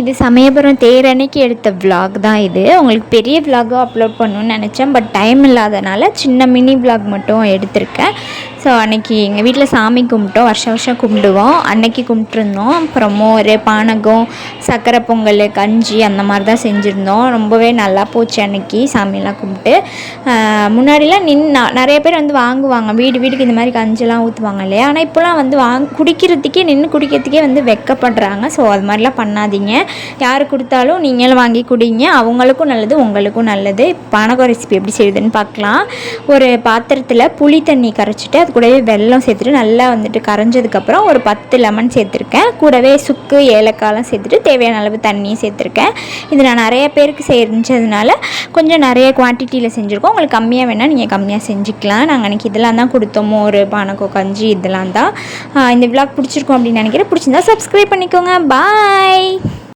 இது சமயபுரம் தேர் அன்னைக்கு எடுத்த விலாக் தான் இது. உங்களுக்கு பெரிய vlog-ஆ அப்லோட் பண்ணணும்னு நினச்சேன். பட் டைம் இல்லாதனால சின்ன மினி விலாக் மட்டும் எடுத்திருக்கேன். ஸோ அன்னைக்கு எங்கள் வீட்டில் சாமி கும்பிட்டோம். வருஷம் வருஷம் கும்பிடுவோம். அன்னைக்கு கும்பிட்டுருந்தோம். அப்புறம் மோர் பானகம் சக்கரை பொங்கல் கஞ்சி அந்த மாதிரி தான் செஞ்சுருந்தோம். ரொம்பவே நல்லா போச்சு அன்னைக்கு சாமியெல்லாம் கும்பிட்டு. முன்னாடிலாம் நின்று நிறைய பேர் வந்து வாங்குவாங்க. வீடு வீட்டுக்கு இந்த மாதிரி கஞ்சிலாம் ஊற்றுவாங்க இல்லையா? ஆனால் இப்போலாம் வந்து வாங் குடிக்கிறதுக்கே நின்று குடிக்கிறதுக்கே வந்து வெக்கப்படுறாங்க. ஸோ அது மாதிரிலாம் பண்ணாதீங்க. யார் கொடுத்தாலும் நீங்களும் வாங்கி குடிங்க. அவங்களுக்கும் நல்லது உங்களுக்கும் நல்லது. பானகம் ரெசிபி எப்படி செய்யுதுன்னு பார்க்கலாம். ஒரு பாத்திரத்தில் புளி தண்ணி கரைச்சிட்டு அது கூடவே வெல்லம் சேர்த்துட்டு நல்லா வந்துட்டு கரைஞ்சதுக்கப்புறம் ஒரு பத்து லெமன் சேர்த்துருக்கேன். கூடவே சுக்கு ஏலக்காயெலாம் சேர்த்துட்டு தேவையான அளவு தண்ணியும் சேர்த்துருக்கேன். இது நான் நிறைய பேருக்கு செஞ்சதுனால கொஞ்சம் நிறைய குவான்டிட்டியில் செஞ்சுருக்கோம். உங்களுக்கு கம்மியாக வேணால் நீங்கள் கம்மியாக செஞ்சுக்கலாம். நாங்கள் அன்றைக்கி இதெல்லாம் தான் கொடுத்தோமோ. ஒரு பானகோ கஞ்சி இதெல்லாம் தான். இந்த விளாக் பிடிச்சிருக்கோம் அப்படின்னு நினைக்கிறேன். பிடிச்சிருந்தா சப்ஸ்கிரைப் பண்ணிக்கோங்க. பாய்